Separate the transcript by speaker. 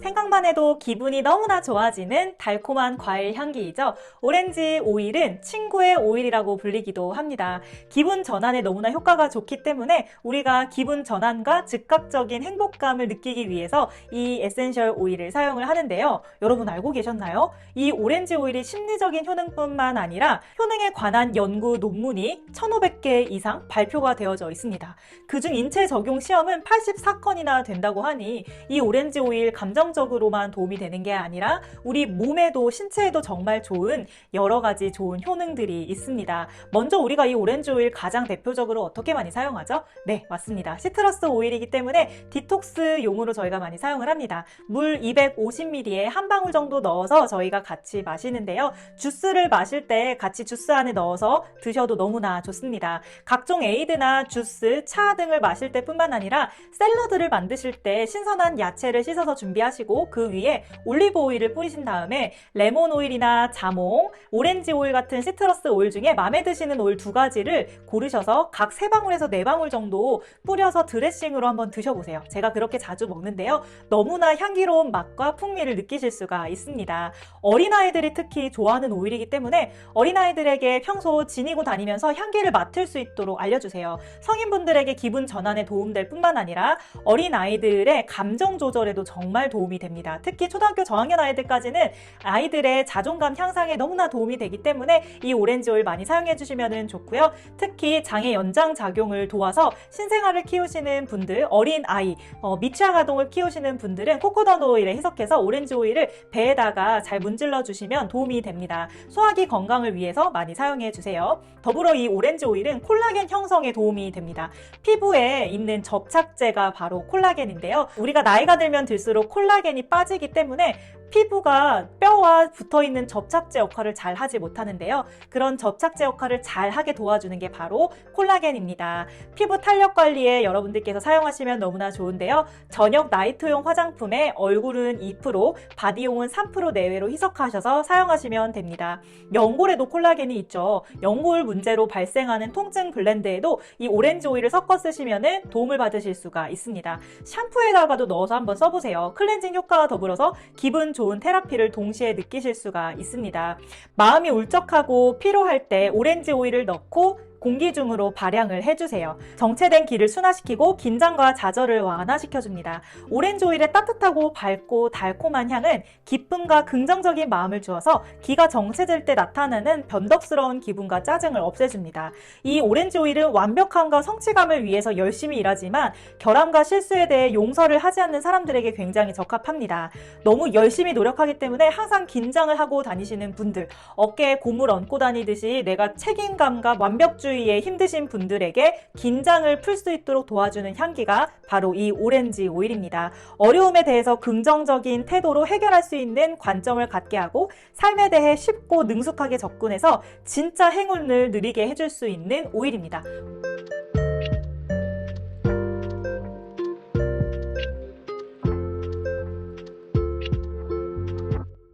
Speaker 1: 생각만 해도 기분이 너무나 좋아지는 달콤한 과일 향기이죠. 오렌지 오일은 친구의 오일이라고 불리기도 합니다. 기분 전환에 너무나 효과가 좋기 때문에 우리가 기분 전환과 즉각적인 행복감을 느끼기 위해서 이 에센셜 오일을 사용을 하는데요. 여러분 알고 계셨나요? 이 오렌지 오일이 심리적인 효능뿐만 아니라 효능에 관한 연구 논문이 1,500개 이상 발표가 되어져 있습니다. 그중 인체 적용 시험은 84건이나 된다고 하니 이 오렌지 오일 감정 적으로만 도움이 되는 게 아니라 우리 몸에도 신체에도 정말 좋은 여러 가지 좋은 효능들이 있습니다. 먼저 우리가 이 오렌지 오일 가장 대표적으로 어떻게 많이 사용하죠? 네, 맞습니다. 시트러스 오일이기 때문에 디톡스 용으로 저희가 많이 사용을 합니다. 물 250ml에 한 방울 정도 넣어서 저희가 같이 마시는데요. 주스를 마실 때 같이 주스 안에 넣어서 드셔도 너무나 좋습니다. 각종 에이드나 주스, 차 등을 마실 때뿐만 아니라 샐러드를 만드실 때 신선한 야채를 씻어서 준비하시 고 그 위에 올리브 오일을 뿌리신 다음에 레몬 오일이나 자몽, 오렌지 오일 같은 시트러스 오일 중에 마음에 드시는 오일 두 가지를 고르셔서 각 세 방울에서 네 방울 정도 뿌려서 드레싱으로 한번 드셔보세요. 제가 그렇게 자주 먹는데요. 너무나 향기로운 맛과 풍미를 느끼실 수가 있습니다. 어린아이들이 특히 좋아하는 오일이기 때문에 어린아이들에게 평소 지니고 다니면서 향기를 맡을 수 있도록 알려주세요. 성인분들에게 기분 전환에 도움될 뿐만 아니라 어린아이들의 감정 조절에도 정말 도움이 됩니다. 특히 초등학교 저학년 아이들까지는 아이들의 자존감 향상에 너무나 도움이 되기 때문에 이 오렌지 오일 많이 사용해 주시면 좋고요. 특히 장애 연장 작용을 도와서 신생아를 키우시는 분들, 어린 아이, 어, 미취학 아동을 키우시는 분들은 코코넛 오일에 희석해서 오렌지 오일을 배에다가 잘 문질러 주시면 도움이 됩니다. 소화기 건강을 위해서 많이 사용해 주세요. 더불어 이 오렌지 오일은 콜라겐 형성에 도움이 됩니다. 피부에 있는 접착제가 바로 콜라겐인데요. 우리가 나이가 들면 들수록 콜라겐 이 빠지기 때문에 피부가 뼈와 붙어 있는 접착제 역할을 잘 하지 못하는데요. 그런 접착제 역할을 잘 하게 도와주는 게 바로 콜라겐입니다. 피부 탄력 관리에 여러분들께서 사용하시면 너무나 좋은데요. 저녁 나이트용 화장품에 얼굴은 2%, 바디용은 3% 내외로 희석하셔서 사용하시면 됩니다. 연골에도 콜라겐이 있죠. 연골 문제로 발생하는 통증 블렌드에도 이 오렌지 오일을 섞어 쓰시면 도움을 받으실 수가 있습니다. 샴푸에다가도 넣어서 한번 써보세요. 클렌징 효과와 더불어서 기분 좋은 테라피를 동시에 느끼실 수가 있습니다. 마음이 울적하고 피로할 때 오렌지 오일을 넣고 공기 중으로 발향을 해주세요. 정체된 기를 순화시키고 긴장과 좌절을 완화시켜줍니다. 오렌지 오일의 따뜻하고 밝고 달콤한 향은 기쁨과 긍정적인 마음을 주어서 기가 정체될 때 나타나는 변덕스러운 기분과 짜증을 없애줍니다. 이 오렌지 오일은 완벽함과 성취감을 위해서 열심히 일하지만 결함과 실수에 대해 용서를 하지 않는 사람들에게 굉장히 적합합니다. 너무 열심히 노력하기 때문에 항상 긴장을 하고 다니시는 분들, 어깨에 고물 얹고 다니듯이 내가 책임감과 완벽주 의에 힘드신 분들에게 긴장을 풀 수 있도록 도와주는 향기가 바로 이 오렌지 오일입니다. 어려움에 대해서 긍정적인 태도로 해결할 수 있는 관점을 갖게 하고 삶에 대해 쉽고 능숙하게 접근해서 진짜 행운을 누리게 해줄 수 있는 오일입니다.